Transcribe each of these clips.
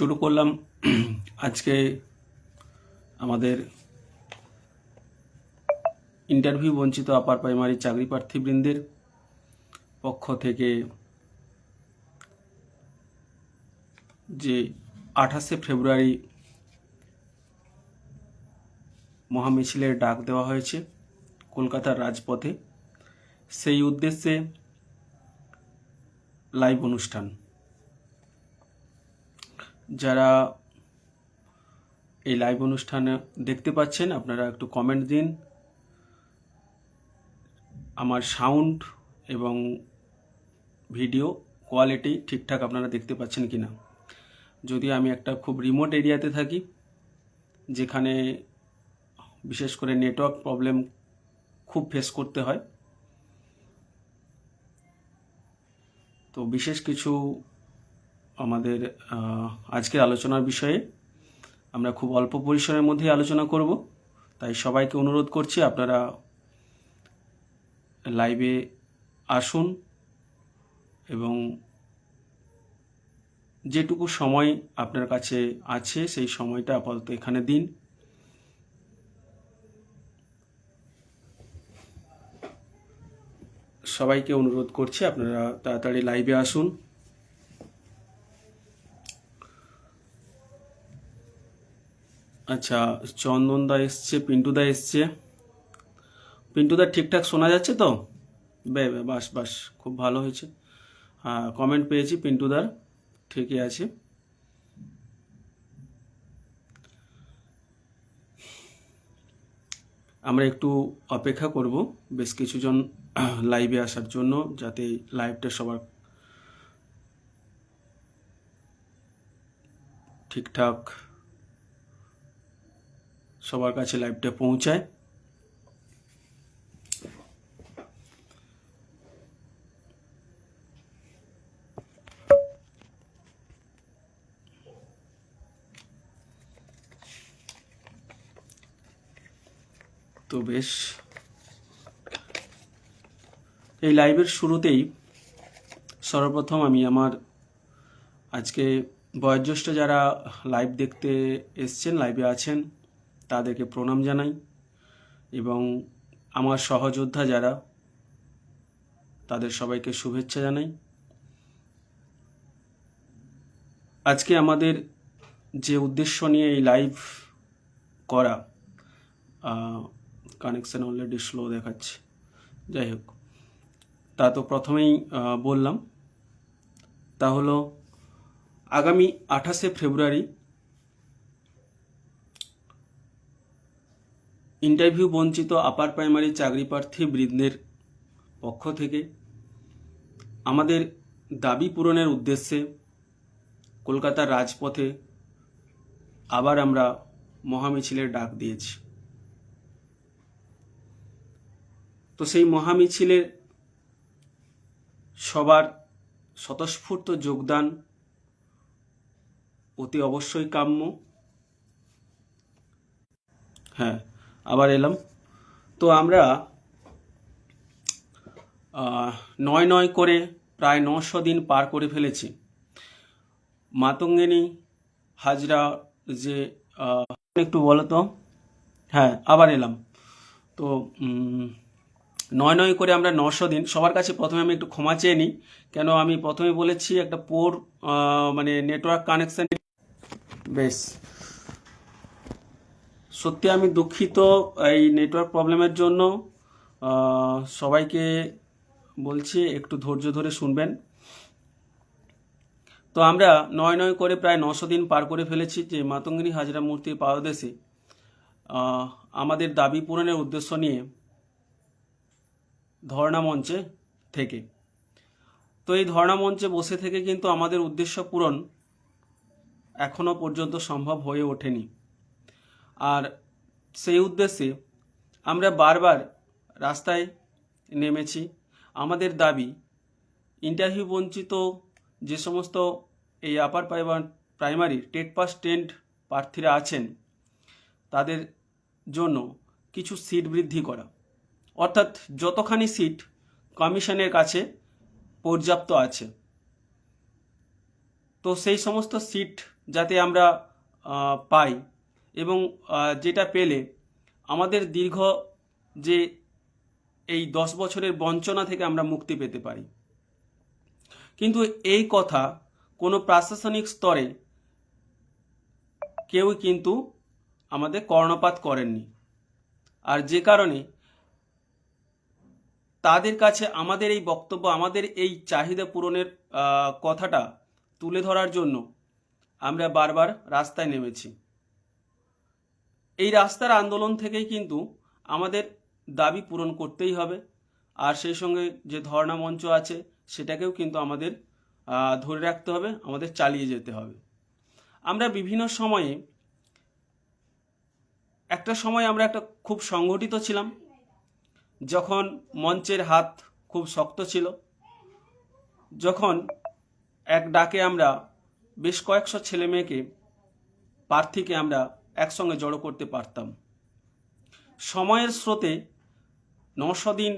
শুরু করলাম। আজকে আমাদের ইন্টারভিউ বঞ্চিত আপার প্রাইমারি চাকরি প্রার্থীবৃন্দের পক্ষ থেকে যে আঠাশে ফেব্রুয়ারি মহামিছিলের ডাক দেওয়া হয়েছে কলকাতার রাজপথে, সেই উদ্দেশ্যে লাইভ অনুষ্ঠান। যারা এই লাইভ অনুষ্ঠানে দেখতে পাচ্ছেন, আপনারা একটু কমেন্ট দিন। আমার সাউন্ড এবং ভিডিও কোয়ালিটি ঠিকঠাক আপনারা দেখতে পাচ্ছেন কি না যদি আমি একটা খুব রিমোট এরিয়াতে থাকি, যেখানে বিশেষ করে নেটওয়ার্ক প্রবলেম খুব ফেস করতে হয়, তো বিশেষ কিছু আমাদের আজকের আলোচনার বিষয়ে আমরা খুব অল্প পরিসরের মধ্যেই আলোচনা করব। তাই সবাইকে অনুরোধ করছি আপনারা লাইভে আসুন এবং যেটুকু সময় আপনার কাছে আছে সেই সময়টা আপাতত এখানে দিন। সবাইকে অনুরোধ করছি আপনারা তাড়াতাড়ি লাইভে আসুন। আচ্ছা চন্দনদা এসছে পিন্টুদা এসছে। পিন্টুদা ঠিকঠাক শোনা যাচ্ছে তো? বে বে, বাস বাস খুব ভালো হয়েছে। হ্যাঁ কমেন্ট পেয়েছি পিন্টুদার ঠিকই আছে। আমরা একটু অপেক্ষা করব বেশ কিছুজন লাইভে আসার জন্য যাতে লাইভটা সবার ঠিকঠাক সবার কাছে লাইভটা পৌঁছায়। তো বেশ। এই লাইভের শুরুতেই সর্বপ্রথম আমি আমার আজকে বয়োজ্যেষ্ঠ যারা লাইভ দেখতে এসছেন লাইভে আছেন তাদেরকে প্রণাম জানাই এবং আমার সহযোদ্ধা যারা, তাদের সবাইকে শুভেচ্ছা জানাই। আজকে আমাদের যে উদ্দেশ্য নিয়ে এই লাইভ করা কানেকশন অলরেডি স্লো দেখাচ্ছে। যাই হোক, তা তো প্রথমেই বললাম। তা হলো, আগামী আঠাশে ফেব্রুয়ারি ইন্টারভিউ বঞ্চিত আপার প্রাইমারি চাকরি প্রার্থী বৃন্দের পক্ষ থেকে আমাদের দাবি পূরণের উদ্দেশ্যে কলকাতার রাজপথে আবার আমরা মহামিছিলের ডাক দিয়েছি। তো সেই মহামিছিলের সবার স্বতঃস্ফূর্ত যোগদান অতি অবশ্যই কাম্য। হ্যাঁ আবার এলাম। তো আমরা নয় নয় করে প্রায় নশো দিন পার করে ফেলেছি। মাতঙ্গিনী, হাজরা, যে একটু বলো তো? হ্যাঁ আবার এলাম। তো নয় নয় করে আমরা নশো দিন, সবার কাছে প্রথমে আমি একটু ক্ষমা চেয়ে নিই, কেন আমি প্রথমে বলেছি একটা পোর মানে নেটওয়ার্ক কানেকশান বেশ। সত্যি আমি দুঃখিত এই নেটওয়ার্ক প্রবলেমের জন্য। সবাইকে বলছি, একটু ধৈর্য ধরে শুনবেন। তো আমরা নয় নয় করে প্রায় নশো দিন পার করে ফেলেছি যে মাতঙ্গিনী হাজরা মূর্তির পাদদেশে আমাদের দাবি পূরণের উদ্দেশ্য নিয়ে ধর্ণা মঞ্চে থেকে। তো এই ধর্ণা মঞ্চে বসে থেকে কিন্তু আমাদের উদ্দেশ্য পূরণ এখনও পর্যন্ত সম্ভব হয়ে ওঠেনি। আর সেই উদ্দেশ্যে আমরা বারবার রাস্তায় নেমেছি। আমাদের দাবি, ইন্টারভিউ বঞ্চিত যে সমস্ত এই আপার প্রাইমারি টেট পাস টেন্ট প্রার্থীরা আছেন, তাদের জন্য কিছু সিট বৃদ্ধি করা। অর্থাৎ যতখানি সিট কমিশনের কাছে পর্যাপ্ত আছে, তো সেই সমস্ত সিট যাতে আমরা পাই এবং যেটা পেলে আমাদের দীর্ঘ যে এই দশ বছরের বঞ্চনা থেকে আমরা মুক্তি পেতে পারি। কিন্তু এই কথা কোনো প্রশাসনিক স্তরে কেউই কিন্তু আমাদের কর্ণপাত করেননি। আর যে কারণে তাদের কাছে আমাদের এই বক্তব্য, আমাদের এই চাহিদা পূরণের কথাটা তুলে ধরার জন্য আমরা বারবার রাস্তায় নেমেছি। এই রাস্তার আন্দোলন থেকেই কিন্তু আমাদের দাবি পূরণ করতেই হবে। আর সেই সঙ্গে যে ধর্ণা মঞ্চ আছে, সেটাকেও কিন্তু আমাদের ধরে রাখতে হবে, আমাদের চালিয়ে যেতে হবে। আমরা বিভিন্ন সময়ে, একটা সময় আমরা একটা খুব সংগঠিত ছিলাম, যখন মঞ্চের হাত খুব শক্ত ছিল, যখন এক ডাকে আমরা বেশ কয়েকশো ছেলে মেয়েকে, প্রার্থীকে আমরা একসঙ্গে জড়ো করতে পারতাম। সময়ের স্রোতে নশো দিন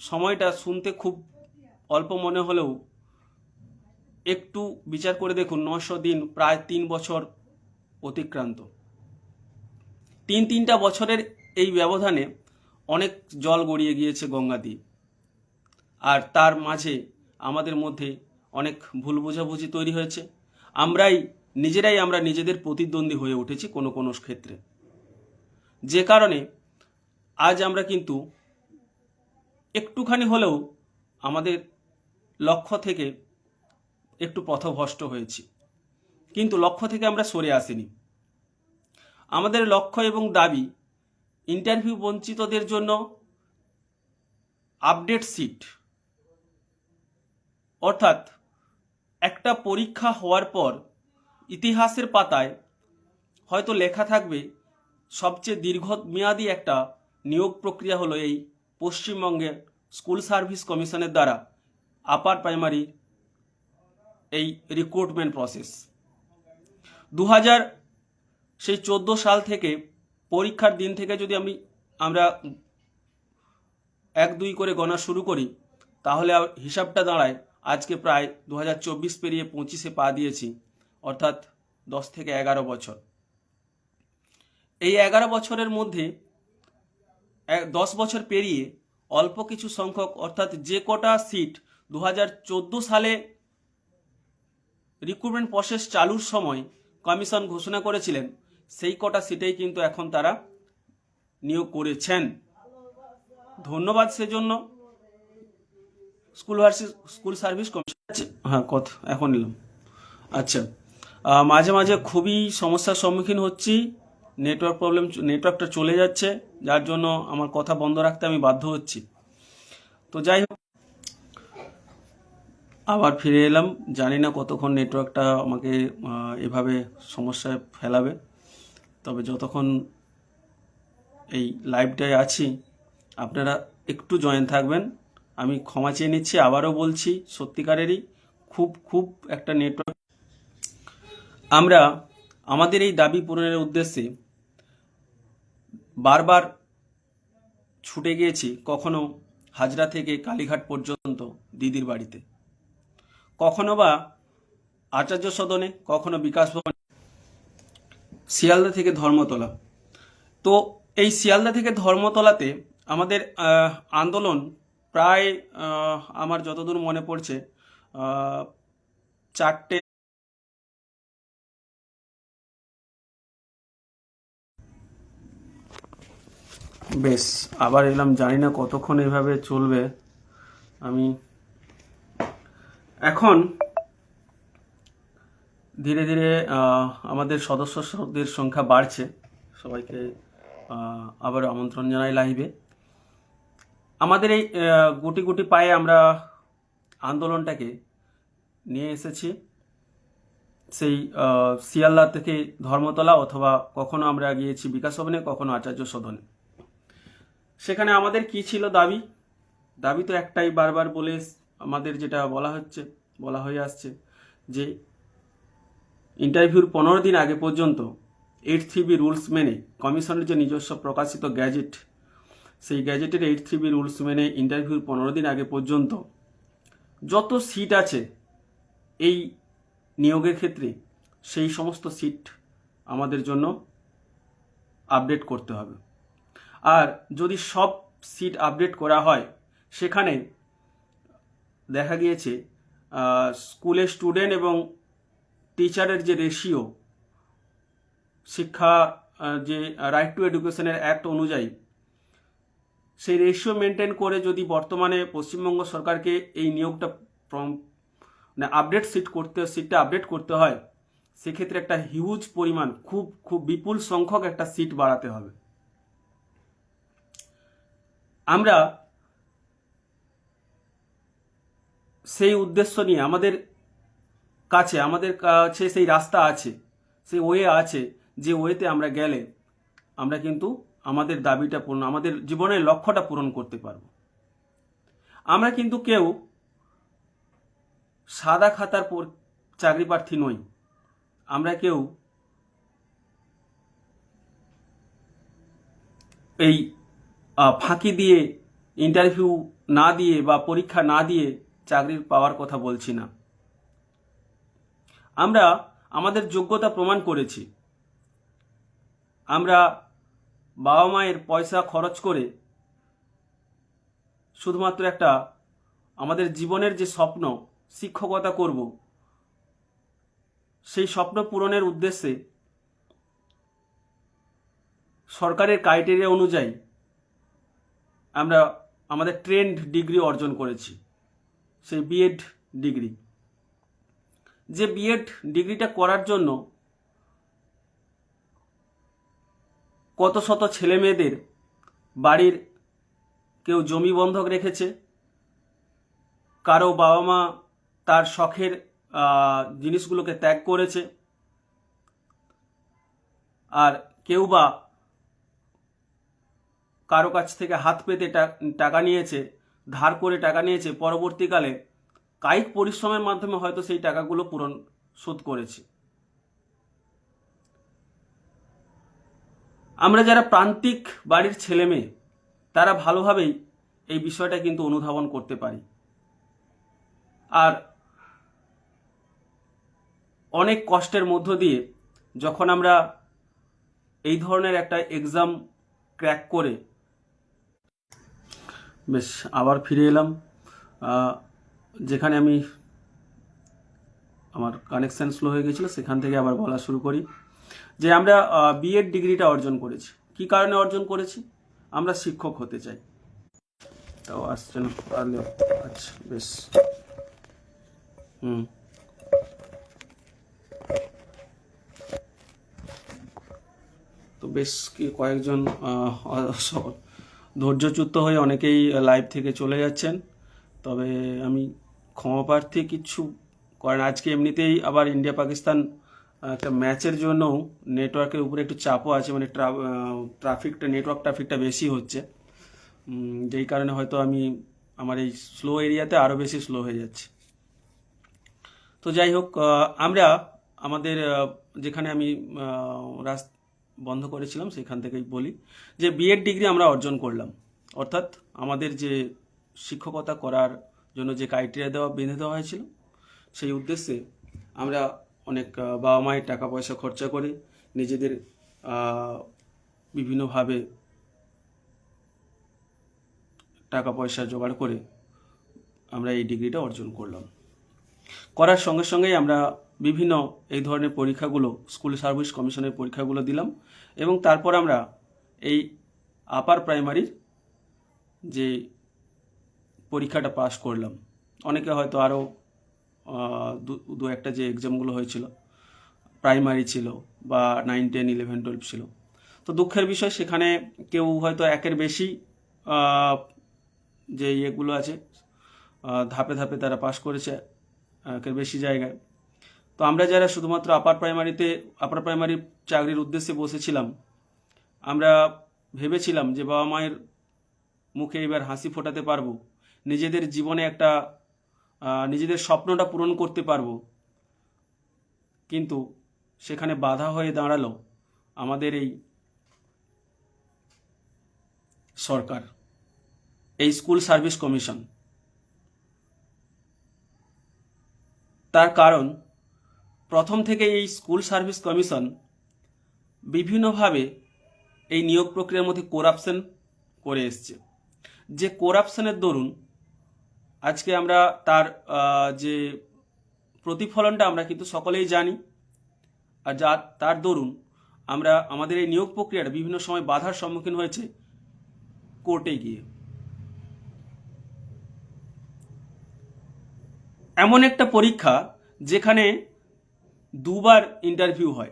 সময়টা শুনতে খুব অল্প মনে হলেও একটু বিচার করে দেখুন, নশো দিন প্রায় তিন বছর অতিক্রান্ত। তিন তিনটা বছরের এই ব্যবধানে অনেক জল গড়িয়ে গিয়েছে গঙ্গা দিয়ে আর তার মাঝে আমাদের মধ্যে অনেক ভুল বোঝাবুঝি তৈরি হয়েছে। আমরাই নিজেরাই আমরা নিজেদের প্রতিদ্বন্দ্বী হয়ে উঠেছি কোনো কোনো ক্ষেত্রে। যে কারণে আজ আমরা কিন্তু একটুখানি হলেও আমাদের লক্ষ্য থেকে একটু পথভ্রষ্ট হয়েছি। কিন্তু লক্ষ্য থেকে আমরা সরে আসিনি। আমাদের লক্ষ্য এবং দাবি ইন্টারভিউ বঞ্চিতদের জন্য আপডেট সিট। অর্থাৎ একটা পরীক্ষা হওয়ার পর ইতিহাসের পাতায় হয়তো লেখা থাকবে, সবচেয়ে দীর্ঘমেয়াদী একটা নিয়োগ প্রক্রিয়া হলো এই পশ্চিমবঙ্গের স্কুল সার্ভিস কমিশনের দ্বারা আপার প্রাইমারি এই রিক্রুটমেন্ট প্রসেস দু হাজার সেই চোদ্দ সাল থেকে পরীক্ষার দিন থেকে যদি আমি, আমরা এক দুই করে গণা শুরু করি, তাহলে হিসাবটা দাঁড়ায় আজকে প্রায় দু হাজার চব্বিশ পেরিয়ে পঁচিশে পা দিয়েছি। অর্থাৎ দশ থেকে এগারো বছর। এই এগারো বছরের মধ্যে দশ বছর পেরিয়ে অল্প কিছু সংখ্যক, অর্থাৎ যে কটা সিট দু হাজার চোদ্দ সালে রিক্রুটমেন্ট প্রসেস চালুর সময় কমিশন ঘোষণা করেছিলেন, সেই কটা সিটেই কিন্তু এখন তারা নিয়োগ করেছেন। ধন্যবাদ সেজন্য। School versus school service commission হ্যাঁ কথা এখন নিলাম। আচ্ছা। মাঝে মাঝে খুবই সমস্যার সম্মুখীন হচ্ছি। নেটওয়ার্ক প্রবলেম নেটওয়ার্কটা চলে যাচ্ছে, যার জন্য আমার কথা বন্ধ রাখতে আমি বাধ্য হচ্ছি। তো যাই হোক, আবার ফিরে এলাম। জানি না কতক্ষণ নেটওয়ার্কটা আমাকে এভাবে সমস্যায় ফেলাবে। তবে যতক্ষণ এই লাইভটায় আছি, আপনারা একটু জয়েন থাকবেন। আমি ক্ষমা চেয়ে নিচ্ছি, আবারও বলছি, সত্যিকারেরই খুব খুব একটা নেটওয়ার্ক আমরা আমাদের এই দাবি পূরণের উদ্দেশ্যে বারবার ছুটে গিয়েছি কখনো হাজরা থেকে কালীঘাট পর্যন্ত দিদির বাড়িতে। কখনো বা আচার্য সদনে, কখনো বিকাশ ভবনে। শিয়ালদা থেকে ধর্মতলা। তো এই শিয়ালদা থেকে ধর্মতলাতে আমাদের আন্দোলন প্রায় আমার যতদূর মনে পড়ছে চারটে বেশ, আবার এলাম, জানি না কতক্ষণ এইভাবে চলবে। আমি এখন ধীরে ধীরে আমাদের সদস্যদের সংখ্যা বাড়ছে। সবাইকে আবার আমন্ত্রণ জানাই লাইভে। আমাদের এই গুটি গুটি পায়ে আমরা আন্দোলনটাকে নিয়ে এসেছি। সেই শিয়ালদা থেকে ধর্মতলা অথবা কখনো আমরা গিয়েছি বিকাশ ভবনে, কখনো আচার্য সদনে। সেখানে আমাদের কি ছিল দাবি? দাবি তো একটাই বারবার বলে আমাদের যেটা বলা হচ্ছে, বলা হয়ে আসছে যে ইন্টারভিউর পনেরো দিন আগে পর্যন্ত এইট থ্রি বি রুলস মেনে কমিশনের যে নিজস্ব প্রকাশিত গ্যাজেট, সেই গ্যাজেটের এইট থ্রি বি রুলস মেনে ইন্টারভিউর পনেরো দিন আগে পর্যন্ত যত সিট আছে এই নিয়োগের ক্ষেত্রে সেই সমস্ত সিট আমাদের জন্য আপডেট করতে হবে। আর যদি সব সিট আপডেট করা হয় সেখানে দেখা গিয়েছে আহ, স্কুলের স্টুডেন্ট এবং টিচারের যে রেশিও শিক্ষা যে রাইট টু এডুকেশনের অ্যাক্ট অনুযায়ী সেই রেশিও মেনটেন করে যদি বর্তমানে পশ্চিমবঙ্গ সরকারকে এই নিয়োগটা মানে আপডেট সিট করতে সিটটা আপডেট করতে হয় সেক্ষেত্রে একটা হিউজ পরিমাণ খুব খুব বিপুল সংখ্যক একটা সিট বাড়াতে হবে। আমরা সেই উদ্দেশ্য নিয়ে, আমাদের কাছে আমাদের কাছে সেই রাস্তা আছে, সেই ওয়ে আছে, যে ওয়েতে আমরা গেলে আমরা কিন্তু আমাদের দাবিটা পূরণ, আমাদের জীবনের লক্ষ্যটা পূরণ করতে পারব। আমরা কিন্তু কেউ সাদা খাতার চাকরি প্রার্থী নই। আমরা কেউ এই ফাঁকি দিয়ে ইন্টারভিউ না দিয়ে বা পরীক্ষা না দিয়ে চাকরি পাওয়ার কথা বলছি না। আমরা আমাদের যোগ্যতা প্রমাণ করেছি। আমরা বাবা মায়ের পয়সা খরচ করে শুধুমাত্র একটা আমাদের জীবনের যে স্বপ্ন, শিক্ষকতা করব, সেই স্বপ্ন পূরণের উদ্দেশ্যে সরকারের ক্রাইটেরিয়া অনুযায়ী আমরা আমাদের ট্রেন্ড ডিগ্রি অর্জন করেছি, সেই বিএড ডিগ্রি যে বিএড ডিগ্রিটা করার জন্য কত শত ছেলে মেয়েদের বাড়ির কেউ জমি বন্ধক রেখেছে, কারও বাবা মা তার শখের জিনিসগুলোকে ত্যাগ করেছে, আর কেউ বা কারও কাছ থেকে হাত পেতে টাকা নিয়েছে, ধার করে টাকা নিয়েছে, পরবর্তীকালে কায়িক পরিশ্রমের মাধ্যমে হয়তো সেই টাকাগুলো পূরণ, শোধ করেছে। আমরা যারা প্রান্তিক বাড়ির ছেলে মেয়ে, তারা ভালোভাবেই এই বিষয়টা কিন্তু অনুধাবন করতে পারি। আর অনেক কষ্টের মধ্য দিয়ে যখন আমরা এই ধরনের একটা এক্সাম ক্র্যাক করে বেশ, আবার ফিরে এলাম। যেখানে আমি আমার কানেকশান স্লো হয়ে গেছিল, সেখান থেকে আবার বলা শুরু করি যে আমরা বিএড ডিগ্রিটা অর্জন করেছি। কি কারণে অর্জন করেছি? আমরা শিক্ষক হতে চাই। তাও আসছে পারলে আচ্ছা বেশ। হুম। তো বেশ, কি কয়েকজন ধৈর্যচ্যুত হয়ে অনেকেই লাইভ থেকে চলে যাচ্ছেন। তবে আমি ক্ষমা প্রার্থী কিচ্ছু করেন। আজকে এমনিতেই আবার ইন্ডিয়া পাকিস্তান একটা ম্যাচের জন্য নেটওয়ার্কের উপরে একটু চাপও আছে মানে ট্রাফিকটা নেটওয়ার্ক ট্রাফিকটা বেশি হচ্ছে। যেই কারণে হয়তো আমি আমার এই স্লো এরিয়াতে আরও বেশি স্লো হয়ে যাচ্ছে। তো যাই হোক আমরা আমাদের যেখানে আমি রাস বন্ধ করেছিলাম, সেখান থেকেই বলি যে বিএড ডিগ্রি আমরা অর্জন করলাম। অর্থাৎ আমাদের যে শিক্ষকতা করার জন্য যে ক্রাইটেরিয়া দেওয়া, বেঁধে দেওয়া হয়েছিল, সেই উদ্দেশ্যে আমরা অনেক বাবা মায়ের টাকা পয়সা খরচা করে নিজেদের বিভিন্নভাবে টাকা পয়সা জোগাড় করে আমরা এই ডিগ্রিটা অর্জন করলাম। করার সঙ্গে সঙ্গেই আমরা বিভিন্ন এই ধরনের পরীক্ষাগুলো, স্কুল সার্ভিস কমিশনের পরীক্ষাগুলো দিলাম এবং তারপর আমরা এই আপার প্রাইমারির যে পরীক্ষাটা পাস করলাম। অনেকে হয়তো আরও দু একটা যে এক্সামগুলো হয়েছিল প্রাইমারি ছিল বা নাইন টেন ইলেভেন টুয়েলভ ছিল। তো দুঃখের বিষয়, সেখানে কেউ হয়তো একের বেশি যে ইয়েগুলো আছে ধাপে ধাপে তারা পাশ করেছে, একের বেশি জায়গায়। তো আমরা যারা শুধুমাত্র আপার প্রাইমারিতে আপার প্রাইমারি চাকরির উদ্দেশ্যে বসেছিলাম, আমরা ভেবেছিলাম যে বাবা মায়ের মুখে এবার হাসি ফোটাতে পারব, নিজেদের জীবনে একটা নিজেদের স্বপ্নটা পূরণ করতে পারব। কিন্তু সেখানে বাধা হয়ে দাঁড়াল আমাদের এই সরকার, এই স্কুল সার্ভিস কমিশন। তার কারণ প্রথম থেকে এই স্কুল সার্ভিস কমিশন বিভিন্নভাবে এই নিয়োগ প্রক্রিয়ার মধ্যে করাপশন করে এসছে। যে করাপশনের দরুন আজকে আমরা তার যে প্রতিফলনটা আমরা কিন্তু সকলেই জানি আর যা তার দরুন আমরা আমাদের এই নিয়োগ প্রক্রিয়াটা বিভিন্ন সময় বাধার সম্মুখীন হয়েছে কোর্টে গিয়ে। এমন একটা পরীক্ষা যেখানে দুবার ইন্টারভিউ হয়।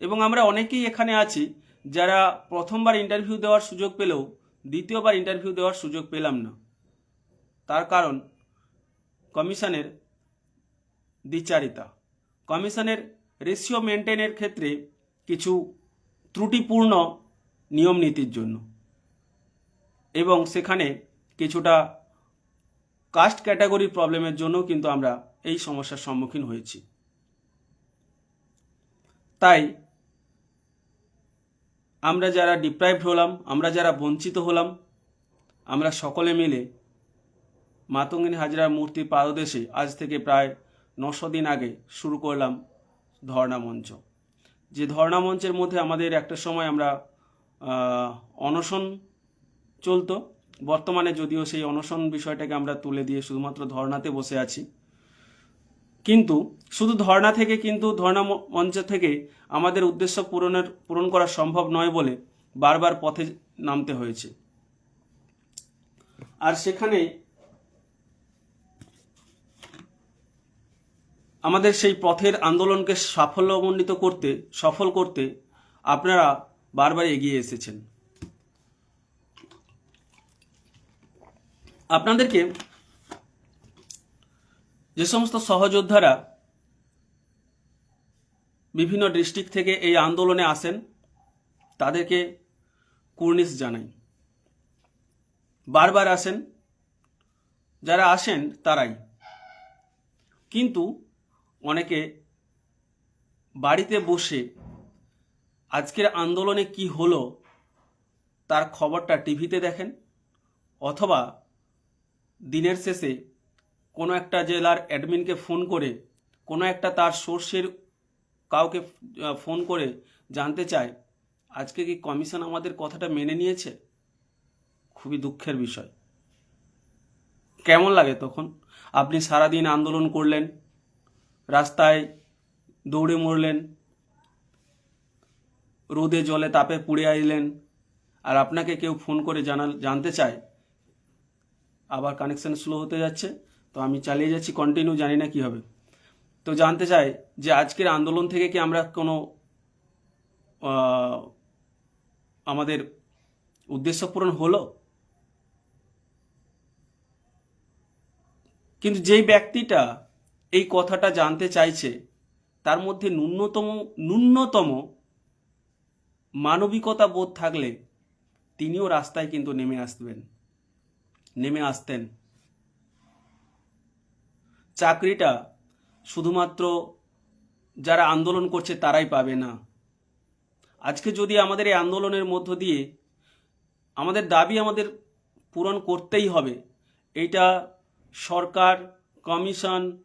এবং আমরা অনেকেই এখানে আছি যারা প্রথমবার ইন্টারভিউ দেওয়ার সুযোগ পেলেও দ্বিতীয়বার ইন্টারভিউ দেওয়ার সুযোগ পেলাম না। তার কারণ কমিশনের দ্বিচারিতা। কমিশনের রেশিও মেনটেনের ক্ষেত্রে কিছু ত্রুটিপূর্ণ নিয়ম নীতির জন্য। এবং সেখানে কিছুটা কাস্ট ক্যাটাগরি প্রবলেমের জন্য কিন্তু আমরা এই সমস্যার সম্মুখীন হয়েছি। তাই আমরা যারা ডিপ্রাইভড হলাম, আমরা যারা বঞ্চিত হলাম, আমরা সকলে মিলে মাতঙ্গিনী হাজরার মূর্তির পাদদেশে আজ থেকে প্রায় নশো দিন আগে শুরু করলাম ধর্ণা মঞ্চ। যে ধর্ণা মঞ্চের মধ্যে আমাদের একটা সময় আমরা অনশন চলতো, বর্তমানে যদিও সেই অনশন বিষয়টাকে আমরা তুলে দিয়ে শুধুমাত্র ধর্ণাতে বসে আছি। কিন্তু শুধু ধর্ণা থেকে কিন্তু ধর্ণা মঞ্চ থেকে আমাদের উদ্দেশ্য পূরণের, পূরণ করা সম্ভব নয় বলে বারবার পথে নামতে হয়েছে। আর সেখানে আমাদের সেই পথের আন্দোলনকে সাফল্যমণ্ডিত করতে, সফল করতে আপনারা বারবার এগিয়ে এসেছেন। আপনাদেরকে যে সমস্ত সহযোদ্ধারা বিভিন্ন ডিস্ট্রিক্ট থেকে এই আন্দোলনে আসেন, তাদেরকে কুর্নিশ জানাই। বারবার আসেন, যারা আসেন তারাই। কিন্তু অনেকে বাড়িতে বসে আজকের আন্দোলনে কি হলো তার খবরটা টিভিতে দেখেন, অথবা দিনের শেষে কোনো একটা জেলার অ্যাডমিনকে ফোন করে, কোনো একটা তার সোর্সের কাউকে ফোন করে জানতে চায়, আজকে কি কমিশন আমাদের কথাটা মেনে নিয়েছে? খুবই দুঃখের বিষয়। কেমন লাগে তখন? আপনি সারাদিন আন্দোলন করলেন, রাস্তায় দৌড়ে মরলেন, রোদে জলে তাপে পুড়ে আইলেন, আর আপনাকে কেউ ফোন করে জানা জানতে চায়, আবার কানেকশন স্লো হতে যাচ্ছে। তো আমি চালিয়ে যাচ্ছি কন্টিনিউ জানি না কি হবে তো জানতে চাই যে আজকের আন্দোলন থেকে কি আমরা কোনো আমাদের উদ্দেশ্য পূরণ হলো? কিন্তু যেই ব্যক্তিটা এই কথাটা জানতে চাইছে, তার মধ্যে ন্যূনতম ন্যূনতম মানবিকতা বোধ থাকলে তিনিও রাস্তায় কিন্তু নেমে আসবেন, নেমে আসতেন। চাকরিটা শুধুমাত্র যারা আন্দোলন করছে তারাই পাবে না। আজকে যদি আমাদের এই আন্দোলনের মধ্য দিয়ে আমাদের দাবি আমাদের পূরণ করতেই হবে, এইটা সরকার, কমিশন,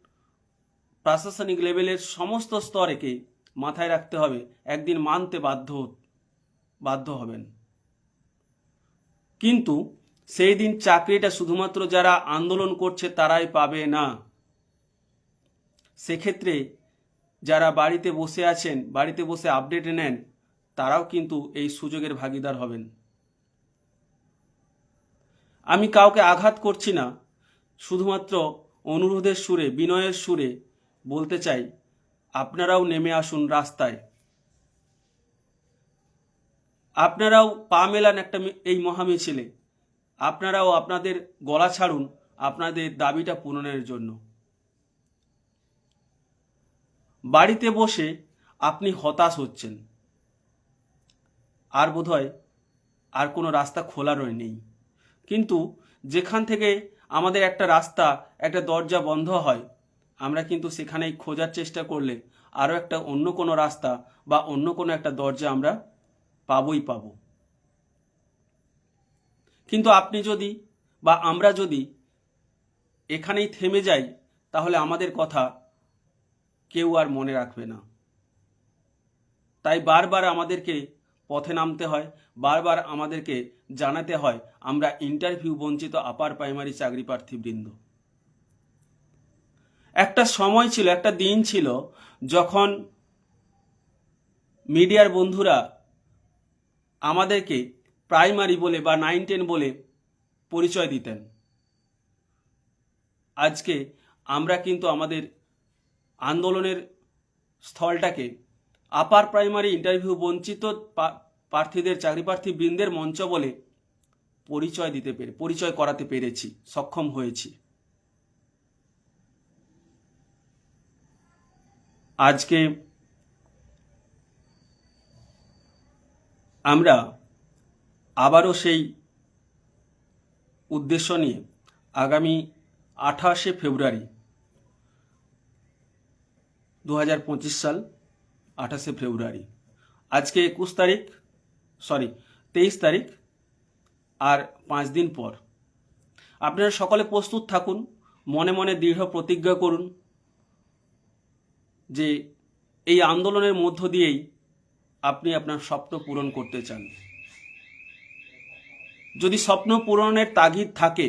প্রশাসনিক লেভেলের সমস্ত স্তরেকে মাথায় রাখতে হবে। একদিন মানতে বাধ্য বাধ্য হবেন। কিন্তু সেই দিন চাকরিটা শুধুমাত্র যারা আন্দোলন করছে তারাই পাবে না। সেক্ষেত্রে যারা বাড়িতে বসে আছেন, বাড়িতে বসে আপডেট নেন, তারাও কিন্তু এই সুযোগের ভাগিদার হবেন। আমি কাউকে আঘাত করছি না, শুধুমাত্র অনুরোধের সুরে, বিনয়ের সুরে বলতে চাই, আপনারাও নেমে আসুন রাস্তায়। আপনারাও পা মেলান একটা এই মহামিছিলে আপনারাও আপনাদের গলা ছাড়ুন, আপনাদের দাবিটা পূরণের জন্য। বাড়িতে বসে আপনি হতাশ হচ্ছেন। আর বোধহয় আর কোনো রাস্তা খোলা রয়ে নেই। কিন্তু যেখান থেকে আমাদের একটা রাস্তা, একটা দরজা বন্ধ হয়, আমরা কিন্তু সেখানেই খোঁজার চেষ্টা করলে আরও একটা অন্য কোনো রাস্তা বা অন্য কোনো একটা দরজা আমরা পাবই পাবো। কিন্তু আপনি যদি বা আমরা যদি এখানেই থেমে যাই, তাহলে আমাদের কথা কেউ আর মনে রাখবে না। তাই বারবার আমাদেরকে পথে নামতে হয়, বারবার আমাদেরকে জানাতে হয়, আমরা ইন্টারভিউ বঞ্চিত আপার প্রাইমারি চাকরি প্রার্থীবৃন্দ। একটা সময় ছিল, একটা দিন ছিল যখন মিডিয়ার বন্ধুরা আমাদেরকে প্রাইমারি বলে বা নাইন টেন বলে পরিচয় দিতেন। আজকে আমরা কিন্তু আমাদের আন্দোলনের স্থলটাকে আপার প্রাইমারি ইন্টারভিউ বঞ্চিত প্রার্থীদের চাকরি প্রার্থী বৃন্দের মঞ্চ বলে পরিচয় দিতে পেরে, পরিচয় করাতে পেরেছি, সক্ষম হয়েছি। আজকে আমরা আবারও সেই উদ্দেশ্য নিয়ে আগামী আঠাশে ফেব্রুয়ারি দু হাজার পঁচিশ সাল, আঠাশে ফেব্রুয়ারি। আজকে একুশ তারিখ সরি তেইশ তারিখ, আর পাঁচ দিন পর। আপনারা সকলে প্রস্তুত থাকুন, মনে মনে দৃঢ় প্রতিজ্ঞা করুন যে এই আন্দোলনের মধ্য দিয়েই আপনি আপনার স্বপ্ন পূরণ করতে চান। যদি স্বপ্ন পূরণের তাগিদ থাকে